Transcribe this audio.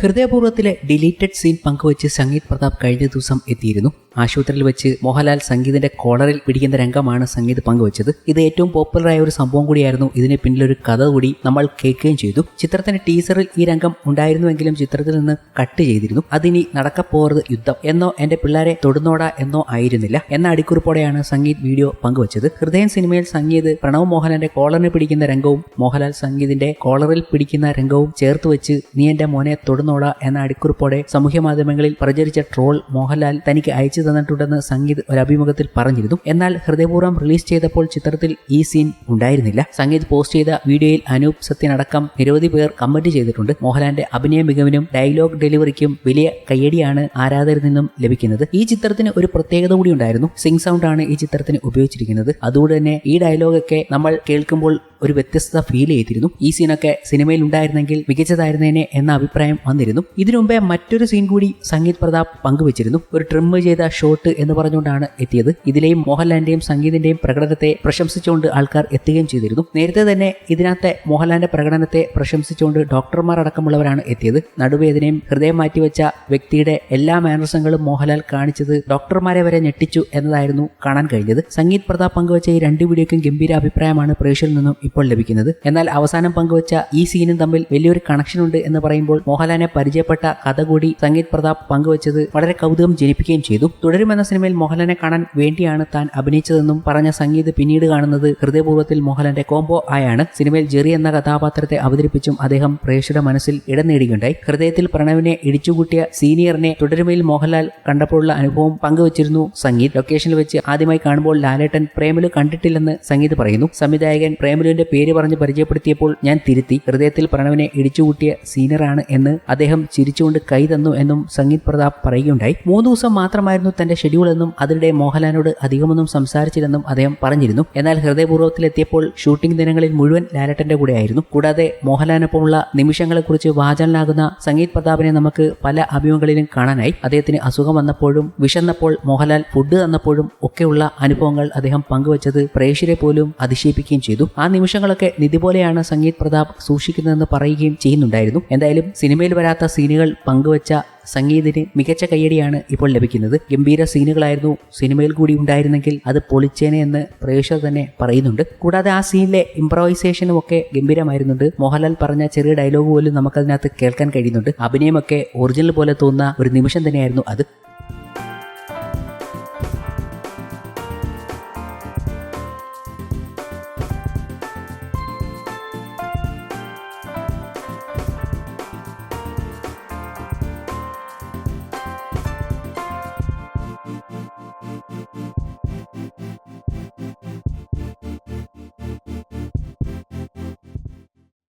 ഹൃദയപൂർവത്തിലെ deleted scene പങ്കുവച്ച് സംഗീത് പ്രതാപ് കഴിഞ്ഞ ദിവസം എത്തിയിരുന്നു. ആശുപത്രിയിൽ വെച്ച് മോഹൻലാൽ സംഗീതിന്റെ കോളറിൽ പിടിക്കുന്ന രംഗമാണ് സംഗീത് പങ്കുവച്ചത്. ഇത് ഏറ്റവും പോപ്പുലറായ ഒരു സംഭവം കൂടിയായിരുന്നു. ഇതിന് പിന്നിലൊരു കഥ കൂടി നമ്മൾ കേൾക്കുകയും ചെയ്തു. ചിത്രത്തിന്റെ ടീസറിൽ ഈ രംഗം ഉണ്ടായിരുന്നുവെങ്കിലും ചിത്രത്തിൽ നിന്ന് കട്ട് ചെയ്തിരുന്നു. അതിനി നടക്കപ്പോറത് യുദ്ധം. എന്നോ എന്റെ പിള്ളേരെ തൊടുന്നോടാ എന്നോ ആയിരുന്നില്ല. എന്ന അടിക്കുറിപ്പോടെയാണ് സംഗീത് വീഡിയോ പങ്കുവച്ചത്. ഹൃദയം സിനിമയിൽ സംഗീത് പ്രണവ് മോഹൻലാലിന്റെ കോളറിന് പിടിക്കുന്ന രംഗവും മോഹൻലാൽ സംഗീതിന്റെ കോളറിൽ പിടിക്കുന്ന രംഗവും ചേർത്ത് വെച്ച് നീ എന്റെ മോനെ തൊടുന്നോടാ എന്ന അടിക്കുറിപ്പോടെ സാമൂഹ്യ മാധ്യമങ്ങളിൽ പ്രചരിച്ച ട്രോൾ മോഹൻലാൽ തനിക്ക് അയച്ചു തന്നിട്ടുണ്ടെന്ന് സംഗീത് ഒരു അഭിമുഖത്തിൽ പറഞ്ഞിരുന്നു. എന്നാൽ ഹൃദയപൂർവം റിലീസ് ചെയ്തപ്പോൾ ചിത്രത്തിൽ ഈ സീൻ ഉണ്ടായിരുന്നില്ല. സംഗീത് പോസ്റ്റ് ചെയ്ത വീഡിയോയിൽ അനൂപ് സത്യൻ അടക്കം നിരവധി പേർ കമന്റ് ചെയ്തിട്ടുണ്ട്. മോഹൻലാലിന്റെ അഭിനയ മികവിനും ഡയലോഗ് ഡെലിവറിക്കും വലിയ കയ്യടിയാണ് ആരാധകരിൽ നിന്നും ലഭിക്കുന്നത്. ഈ ചിത്രത്തിന് ഒരു പ്രത്യേകത കൂടി ഉണ്ടായിരുന്നു. സിംഗ് സൗണ്ട് ആണ് ഈ ചിത്രത്തിന് ഉപയോഗിച്ചിരിക്കുന്നത്. അതുകൊണ്ട് തന്നെ ഈ ഡയലോഗൊക്കെ നമ്മൾ കേൾക്കുമ്പോൾ ഒരു വ്യത്യസ്തത ഫീൽ ചെയ്തിരുന്നു. ഈ സീനൊക്കെ സിനിമയിൽ ഉണ്ടായിരുന്നെങ്കിൽ മികച്ചതായിരുന്നേനെ എന്ന അഭിപ്രായം വന്നിരുന്നു. ഇതിനു മുമ്പേ മറ്റൊരു സീൻ കൂടി സംഗീത് പ്രതാപ് പങ്കുവച്ചിരുന്നു. ഒരു ട്രിം ചെയ്ത ഷോട്ട് എന്ന് പറഞ്ഞുകൊണ്ടാണ് എത്തിയത്. ഇതിലെയും മോഹൻലാലിന്റെയും സംഗീതിന്റെയും പ്രകടനത്തെ പ്രശംസിച്ചുകൊണ്ട് ആൾക്കാർ എത്തുകയും ചെയ്തിരുന്നു. നേരത്തെ തന്നെ ഇതിനകത്തെ മോഹൻലാലിന്റെ പ്രകടനത്തെ പ്രശംസിച്ചുകൊണ്ട് ഡോക്ടർമാർ അടക്കമുള്ളവരാണ് എത്തിയത്. നടുവേദനയും ഹൃദയം മാറ്റിവെച്ച വ്യക്തിയുടെ എല്ലാ മാനസങ്ങളും മോഹൻലാൽ കാണിച്ചത് ഡോക്ടർമാരെ വരെ ഞെട്ടിച്ചു എന്നതായിരുന്നു കാണാൻ കഴിഞ്ഞത്. സംഗീത് പ്രതാപ് പങ്കുവച്ച ഈ രണ്ട് വീഡിയോയ്ക്കും ഗംഭീര അഭിപ്രായമാണ് പ്രേക്ഷകരിൽ നിന്നും ഇപ്പോൾ ലഭിക്കുന്നത്. എന്നാൽ അവസാനം പങ്കുവച്ച ഈ സീനും തമ്മിൽ വലിയൊരു കണക്ഷൻ ഉണ്ട് എന്ന് പറയുമ്പോൾ മോഹൻലാലിനെ പരിചയപ്പെട്ട കഥ കൂടി സംഗീത് പ്രതാപ് പങ്കുവച്ചത് വളരെ കൗതുകം ജനിപ്പിക്കുകയും ചെയ്തു. തുടരുമെന്ന സിനിമയിൽ മോഹൻലാലിനെ കാണാൻ വേണ്ടിയാണ് താൻ അഭിനയിച്ചതെന്നും പറഞ്ഞ സംഗീത് പിന്നീട് കാണുന്നത് ഹൃദയപൂർവത്തിൽ മോഹൻലാലിന്റെ കോംബോ ആയാണ്. സിനിമയിൽ ജെറി എന്ന കഥാപാത്രത്തെ അവതരിപ്പിച്ചും അദ്ദേഹം പ്രേക്ഷകരുടെ മനസ്സിൽ ഇടം നേടുകയുണ്ടായി ഹൃദയത്തിൽ പ്രണവിനെ ഇടിച്ചുകൂട്ടിയ സീനിയറിനെ തുടരുമയിൽ മോഹൻലാൽ കണ്ടപ്പോഴുള്ള അനുഭവം പങ്കുവച്ചിരുന്നു സംഗീത്. ലൊക്കേഷനിൽ വെച്ച് ആദ്യമായി കാണുമ്പോൾ ലാലേട്ടൻ പ്രേമലു കണ്ടിട്ടില്ലെന്ന് സംഗീത് പറയുന്നു. സംവിധായകൻ പ്രേമലുവിന്റെ പേര് പറഞ്ഞ് പരിചയപ്പെടുത്തിയപ്പോൾ ഞാൻ തിരുത്തി. ഹൃദയത്തിൽ പ്രണവിനെ ഇടിച്ചുകൂട്ടിയ സീനിയറാണ് എന്ന് അദ്ദേഹം ചിരിച്ചുകൊണ്ട് കൈ തന്നു എന്നും സംഗീത് പ്രതാപ് പറയുകയുണ്ടായി. മൂന്ന് ദിവസം മാത്രമായിരുന്നു തന്റെ ഷെഡ്യൂൾ എന്നും അതിനിടെ മോഹൻലാലിനോട് അധികമൊന്നും സംസാരിച്ചില്ലെന്നും അദ്ദേഹം പറഞ്ഞിരുന്നു. എന്നാൽ ഹൃദയപൂർവത്തിലെത്തിയപ്പോൾ ഷൂട്ടിംഗ് ദിനങ്ങളിൽ മുഴുവൻ ലാലട്ടന്റെ കൂടെയായിരുന്നു. കൂടാതെ മോഹൻലാലിനൊപ്പമുള്ള നിമിഷങ്ങളെക്കുറിച്ച് വാചനാകുന്ന സംഗീത് പ്രതാപിനെ നമുക്ക് പല അഭിമുഖങ്ങളിലും കാണാനായി. അദ്ദേഹത്തിന് അസുഖം വന്നപ്പോഴും വിശന്നപ്പോൾ മോഹൻലാൽ ഫുഡ് തന്നപ്പോഴും ഒക്കെയുള്ള അനുഭവങ്ങൾ അദ്ദേഹം പങ്കുവച്ചത് പ്രേക്ഷകരെ പോലും അതിശയിപ്പിക്കുകയും ചെയ്തു. ആ നിമിഷങ്ങളൊക്കെ നിധി പോലെയാണ് സംഗീത് പ്രതാപ് സൂക്ഷിക്കുന്നതെന്ന് പറയുകയും ചെയ്യുന്നുണ്ടായിരുന്നു. എന്തായാലും സിനിമയിൽ വരാത്ത സീനുകൾ പങ്കുവച്ച സംഗീതിന് മികച്ച കയ്യടിയാണ് ഇപ്പോൾ ലഭിക്കുന്നത്. ഗംഭീര സീനുകളായിരുന്നു സിനിമയിൽ കൂടി ഉണ്ടായിരുന്നെങ്കിൽ അത് പൊളിച്ചേനെ എന്ന് പ്രേക്ഷകർ തന്നെ പറയുന്നുണ്ട്. കൂടാതെ ആ സീനിലെ ഇംപ്രവൈസേഷനും ഒക്കെ ഗംഭീരമായിരുന്നുണ്ട്. മോഹൻലാൽ പറഞ്ഞ ചെറിയ ഡയലോഗ് പോലും നമുക്കതിനകത്ത് കേൾക്കാൻ കഴിയുന്നുണ്ട്. അഭിനയമൊക്കെ ഒറിജിനൽ പോലെ തോന്നുന്ന ഒരു നിമിഷം തന്നെയായിരുന്നു അത്.